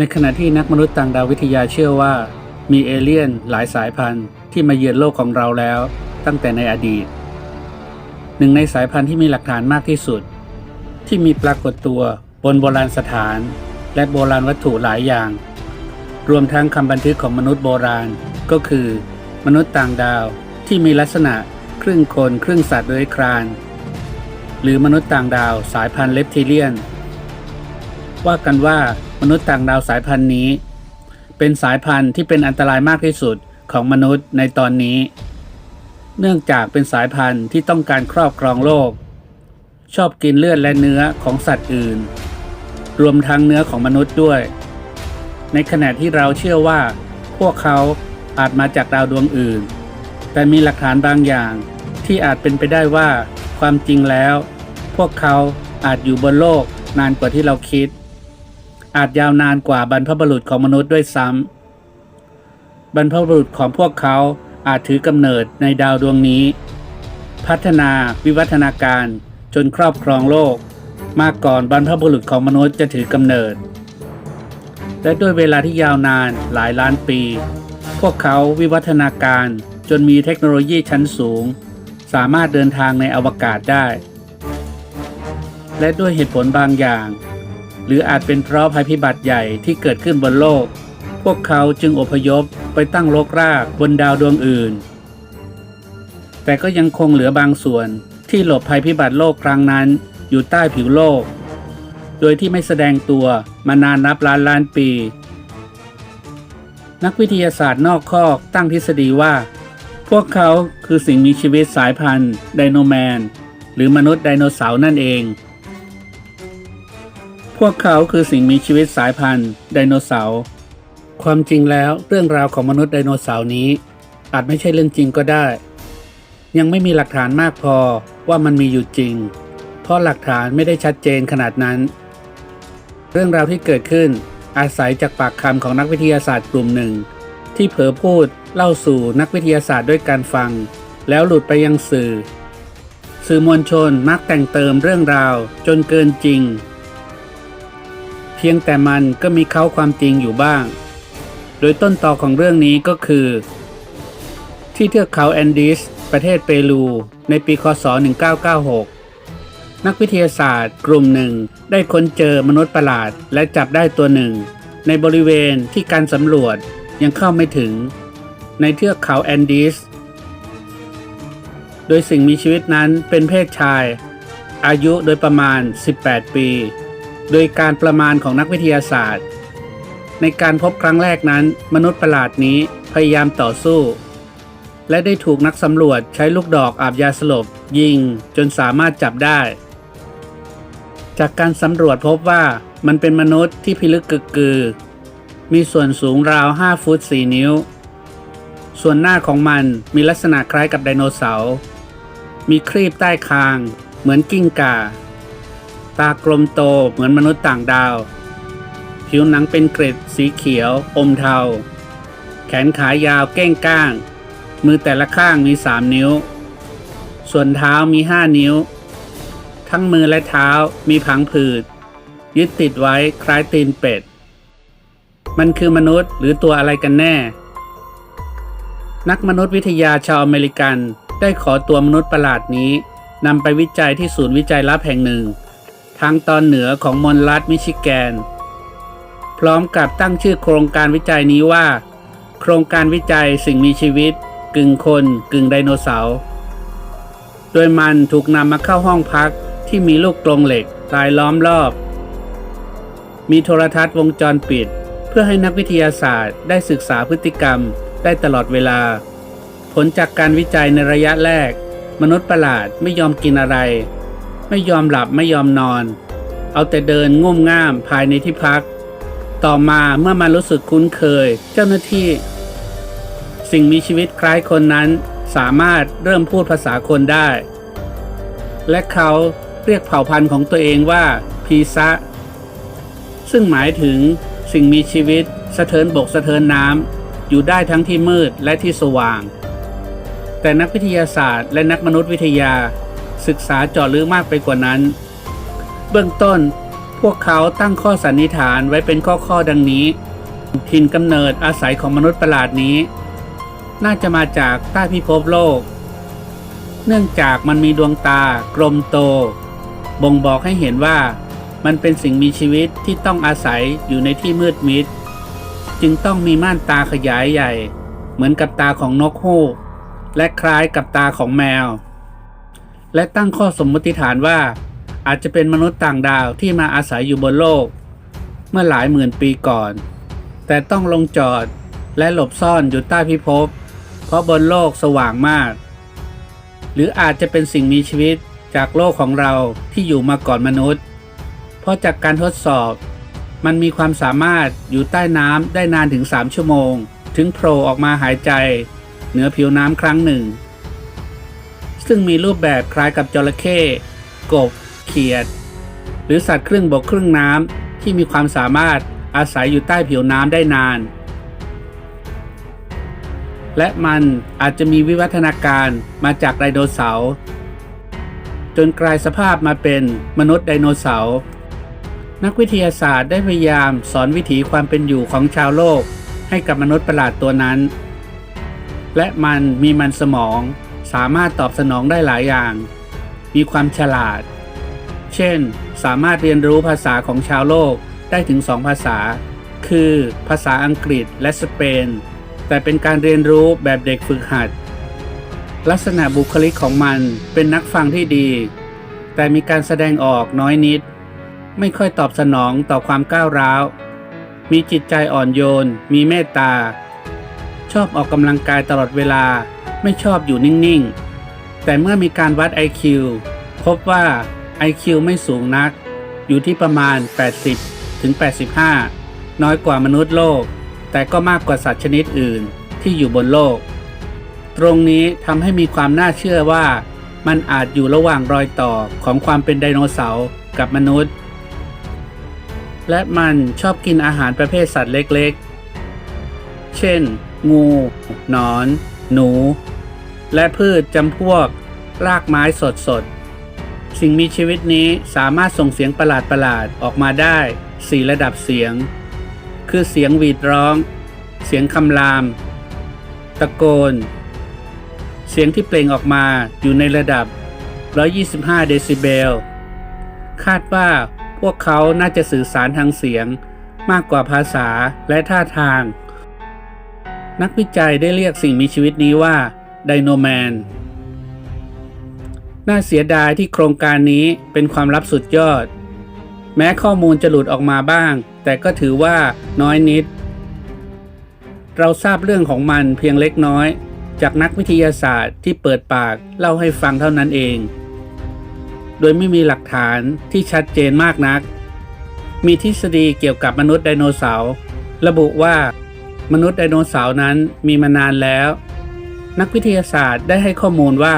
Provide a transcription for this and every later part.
ในขณะที่นักมนุษย์ต่างดาววิทยาเชื่อว่า มีเอเลี่ยนหลายสายพันธุ์ที่มาเยือนโลกของเราแล้ว ตั้งแต่ในอดีต หนึ่งในสายพันธุ์ที่มีหลักฐานมากที่สุด ที่มีปรากฏตัวบนโบราณสถาน และโบราณวัตถุหลายอย่าง รวมทั้งคำบันทึกของมนุษย์โบราณก็คือ มนุษย์ต่างดาวที่มีลักษณะครึ่งคนครึ่งสัตว์เลื้อยคลาน หรือมนุษย์ต่างดาวสายพันธุ์เลปทิเลียน ว่ากันว่ามนุษย์ต่างดาวสายพันธุ์นี้ เป็นสายพันธุ์ที่เป็นอันตรายมากที่สุดของมนุษย์ในตอนนี้ เนื่องจากเป็นสายพันธุ์ที่ต้องการครอบครองโลก ชอบกินเลือดและเนื้อของสัตว์อื่น รวมทั้งเนื้อของมนุษย์ด้วย ในขณะที่เราเชื่อว่า พวกเขาอาจมาจากดาวดวงอื่น แต่มีหลักฐานบางอย่างที่อาจเป็นไปได้ว่าความจริงแล้ว พวกเขาอาจอยู่บนโลกนานกว่าที่เราคิด อาจยาวนานกว่าบรรพบุรุษของมนุษย์ด้วยซ้ำบรรพบุรุษของพวกเขาอาจถือกำเนิดในดาวดวงนี้ พัฒนาวิวัฒนาการจนครอบครองโลก มาก่อนบรรพบุรุษของมนุษย์จะถือกำเนิด และด้วยเวลาที่ยาวนานหลายล้านปี พวกเขาวิวัฒนาการจนมีเทคโนโลยีชั้นสูง สามารถเดินทางในอวกาศได้ และด้วยเหตุผลบางอย่าง หรืออาจเป็นเพราะภัยพิบัติใหญ่ที่เกิดขึ้นบนโลก พวกเขาจึงอพยพไปตั้งรกรากบนดาวดวงอื่น แต่ก็ยังคงเหลือบางส่วนที่หลบภัยพิบัติโลกครั้งนั้นอยู่ใต้ผิวโลก โดยที่ไม่แสดงตัวมานานนับล้านล้านปี นักวิทยาศาสตร์นอกคอกตั้งทฤษฎีว่า พวกเขาคือสิ่งมีชีวิตสายพันธุ์ไดโนแมน หรือมนุษย์ไดโนเสาร์นั่นเอง พวกเขาคือสิ่งมีชีวิตสายพันธุ์ไดโนเสาร์ ความจริงแล้วเรื่องราวของมนุษย์ไดโนเสาร์นี้ อาจไม่ใช่เรื่องจริงก็ได้ ยังไม่มีหลักฐานมากพอว่ามันมีอยู่จริง เพราะหลักฐานไม่ได้ชัดเจนขนาดนั้น เรื่องราวที่เกิดขึ้นอาศัยจากปากคำของนักวิทยาศาสตร์กลุ่มหนึ่ง ที่เผลอพูดเล่าสู่นักวิทยาศาสตร์ด้วยการฟัง แล้วหลุดไปยังสื่อ สื่อมวลชนมักแต่งเติมเรื่องราวจนเกินจริง เพียงแต่มันก็มีเขาความจริงอยู่บ้าง โดยต้นต่อของเรื่องนี้ก็คือ ที่เทือกเขาแอนดีสประเทศเปรู ในปีคศ 1996 นักวิทยาศาสตร์ กลุ่มหนึ่งได้ค้นเจอมนุษย์ประหลาดและจับได้ตัวหนึ่ง ในบริเวณที่การสำรวจยังเข้าไม่ถึง ในเทือกเขาแอนดีสโดยสิ่งมีชีวิตนั้นเป็นเพศชาย อายุโดยประมาณ 18 ปี โดยการประมาณของนักวิทยาศาสตร์ ในการพบครั้งแรกนั้น มนุษย์ประหลาดนี้พยายามต่อสู้ และได้ถูกนักสำรวจใช้ลูกดอกอาบยาสลบ ยิงจนสามารถจับได้ จากการสำรวจพบว่ามันเป็นมนุษย์ที่พิลึกกึกกือ มีส่วนสูงราว 5 ฟุต 4 นิ้ว ส่วนหน้าของมันมีลักษณะคล้ายกับไดโนเสาร์ มีครีบใต้คาง เหมือนกิ้งก่า ตากลมโตเหมือนมนุษย์ต่างดาว ผิวหนังเป็นเกร็ดสีเขียว อมเทา แขนขายาวเก้งก้าง มือแต่ละข้างมีสามนิ้ว ส่วนเท้ามีห้านิ้ว ทั้งมือและเท้ามีผังผืด ยึดติดไว้คล้ายตีนเป็ด มันคือมนุษย์หรือตัวอะไรกันแน่ นักมนุษยวิทยาชาวอเมริกันได้ขอตัวมนุษย์ประหลาดนี้นำไปวิจัยที่ศูนย์วิจัยลับแห่งหนึ่ง ทางตอนเหนือของมณฑลรัฐมิชิแกน พร้อมกับตั้งชื่อโครงการวิจัยนี้ว่า โครงการวิจัยสิ่งมีชีวิต กึ่งคนกึ่งไดโนเสาร์ โดยมันถูกนำมาเข้าห้องพักที่มีลูกกรงเหล็กรายล้อมรอบ มีโทรทัศน์วงจรปิด เพื่อให้นักวิทยาศาสตร์ได้ศึกษาพฤติกรรมได้ตลอดเวลา ผลจากการวิจัยในระยะแรก มนุษย์ประหลาดไม่ยอมกินอะไร ไม่ยอมหลับไม่ยอมนอน เอาแต่เดินง่มง่ามภายในที่พัก ต่อมาเมื่อมันรู้สึกคุ้นเคย เจ้าหน้าที่ สิ่งมีชีวิตคล้ายคนนั้นสามารถเริ่มพูดภาษาคนได้ และเขาเรียกเผ่าพันธุ์ของตัวเองว่าพีซะ ซึ่งหมายถึงสิ่งมีชีวิตสะเทินบกสะเทินน้ำอยู่ได้ทั้งที่มืดและที่สว่าง แต่นักวิทยาศาสตร์และนักมนุษยวิทยา ศึกษาเจาะลึกมากไปกว่านั้น เบื้องต้นพวกเขาตั้งข้อสันนิษฐานไว้เป็นข้อๆดังนี้ ถิ่นกำเนิดอาศัยของมนุษย์ประหลาดนี้ น่าจะมาจากใต้พิภพโลก เนื่องจากมันมีดวงตากลมโต บ่งบอกให้เห็นว่ามันเป็นสิ่งมีชีวิตที่ต้องอาศัยอยู่ในที่มืดมิด จึงต้องมีม่านตาขยายใหญ่ เหมือนกับตาของนกฮูกและคล้ายกับตาของแมว และตั้งข้อสมมติฐานว่า อาจจะเป็นมนุษย์ต่างดาวที่มาอาศัยอยู่บนโลก เมื่อหลายหมื่นปีก่อน แต่ต้องลงจอดและหลบซ่อนอยู่ใต้พิภพ เพราะบนโลกสว่างมาก หรืออาจจะเป็นสิ่งมีชีวิตจากโลกของเราที่อยู่มาก่อนมนุษย์ เพราะจากการทดสอบมันมีความสามารถอยู่ใต้น้ำได้นานถึง 3 ชั่วโมง ถึงโผล่ออกมาหายใจ เหนือผิวน้ำครั้งหนึ่ง ซึ่งมีรูปแบบคล้ายกับจระเข้กบ เขียด หรือสัตว์ครึ่งบกครึ่งน้ำที่มีความสามารถอาศัยอยู่ใต้ผิวน้ำได้นาน และมันอาจจะมีวิวัฒนาการมาจากไดโนเสาร์จนกลายสภาพมาเป็นมนุษย์ไดโนเสาร์นักวิทยาศาสตร์ได้พยายามสอนวิถีความเป็นอยู่ของชาวโลกให้กับมนุษย์ประหลาดตัวนั้น และมันมีมันสมอง สามารถตอบสนองได้หลายอย่าง มีความฉลาด เช่น สามารถเรียนรู้ภาษาของชาวโลกได้ถึงสองภาษา คือภาษาอังกฤษและสเปน แต่เป็นการเรียนรู้แบบเด็กฝึกหัด ลักษณะบุคลิกของมันเป็นนักฟังที่ดี แต่มีการแสดงออกน้อยนิด ไม่ค่อยตอบสนองต่อความก้าวร้าว มีจิตใจอ่อนโยน มีเมตตา ชอบออกกำลังกายตลอดเวลา ไม่ชอบอยู่นิ่งๆ แต่เมื่อมีการวัด IQ พบว่า IQ ไม่สูงนัก อยู่ที่ประมาณ 80 ถึง 85 น้อยกว่ามนุษย์โลก แต่ก็มากกว่าสัตว์ชนิดอื่นที่อยู่บนโลก ตรงนี้ทำให้มีความน่าเชื่อว่า มันอาจอยู่ระหว่างรอยต่อของความเป็นไดโนเสาร์กับมนุษย์ และมันชอบกินอาหารประเภทสัตว์เล็กๆ เช่น งู หนอน หนู และพืชจำพวก รากไม้สดๆสิ่งมีชีวิตนี้สามารถส่งเสียงประหลาดๆออกมาได้4ระดับเสียง คือเสียงหวีดร้อง เสียงคำราม ตะโกน เสียงที่เปล่งออกมาอยู่ในระดับ 125 เดซิเบล คาดว่าพวกเขาน่าจะสื่อสารทางเสียงมากกว่าภาษาและท่าทาง นักวิจัยได้เรียกสิ่งมีชีวิตนี้ว่า ไดโนแมน น่าเสียดายที่โครงการนี้เป็นความลับสุดยอด แม้ข้อมูลจะหลุดออกมาบ้าง แต่ก็ถือว่าน้อยนิด เราทราบเรื่องของมันเพียงเล็กน้อย จากนักวิทยาศาสตร์ที่เปิดปากเล่าให้ฟังเท่านั้นเอง โดยไม่มีหลักฐานที่ชัดเจนมากนัก มีทฤษฎีเกี่ยวกับมนุษย์ไดโนเสาร์ระบุว่ามนุษย์ไดโนเสาร์นั้นมีมานานแล้ว นักวิทยาศาสตร์ได้ให้ข้อมูลว่า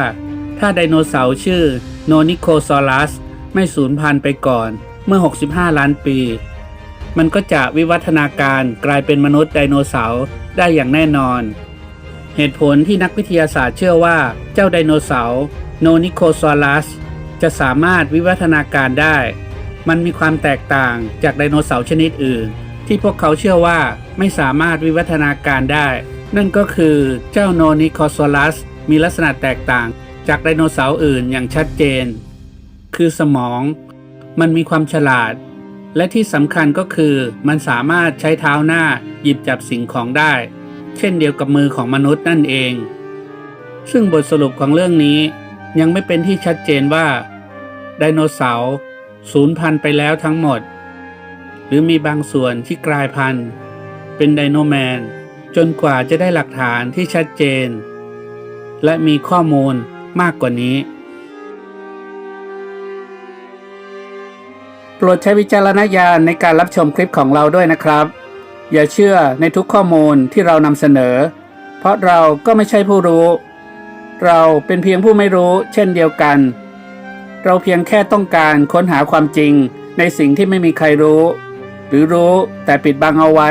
ถ้าไดโนเสาร์ชื่อโนนิโคซอรัส ไม่สูญพันธุ์ไปก่อนเมื่อ 65 ล้านปี มันก็จะวิวัฒนาการกลายเป็นมนุษย์ไดโนเสาร์ได้อย่างแน่นอน เหตุผลที่นักวิทยาศาสตร์เชื่อว่าเจ้าไดโนเสาร์โนนิโคซอรัส จะสามารถวิวัฒนาการได้ มันมีความแตกต่างจากไดโนเสาร์ชนิดอื่น ที่พวกเขาเชื่อว่าไม่สามารถวิวัฒนาการได้ นั่นก็คือเจ้าโนนิโคซอรัสมีลักษณะแตกต่างจากไดโนเสาร์อื่นอย่างชัดเจน คือสมอง มันมีความฉลาด และที่สำคัญก็คือมันสามารถใช้เท้าหน้าหยิบจับสิ่งของได้ เช่นเดียวกับมือของมนุษย์นั่นเอง ซึ่งบทสรุปของเรื่องนี้ยังไม่เป็นที่ชัดเจนว่าไดโนเสาร์สูญพันธุ์ไปแล้วทั้งหมด หรือมีบางส่วนที่กลายพันธุ์ เป็นไดโนแมน จนกว่าจะได้หลักฐานที่ชัดเจน และมีข้อมูลมากกว่านี้ โปรดใช้วิจารณญาณในการรับชมคลิปของเราด้วยนะครับ อย่าเชื่อในทุกข้อมูลที่เรานำเสนอ เพราะเราก็ไม่ใช่ผู้รู้ เราเป็นเพียงผู้ไม่รู้ เช่นเดียวกัน เราเพียงแค่ต้องการค้นหาความจริงในสิ่งที่ไม่มีใครรู้ หรือรู้แต่ปิดบังเอาไว้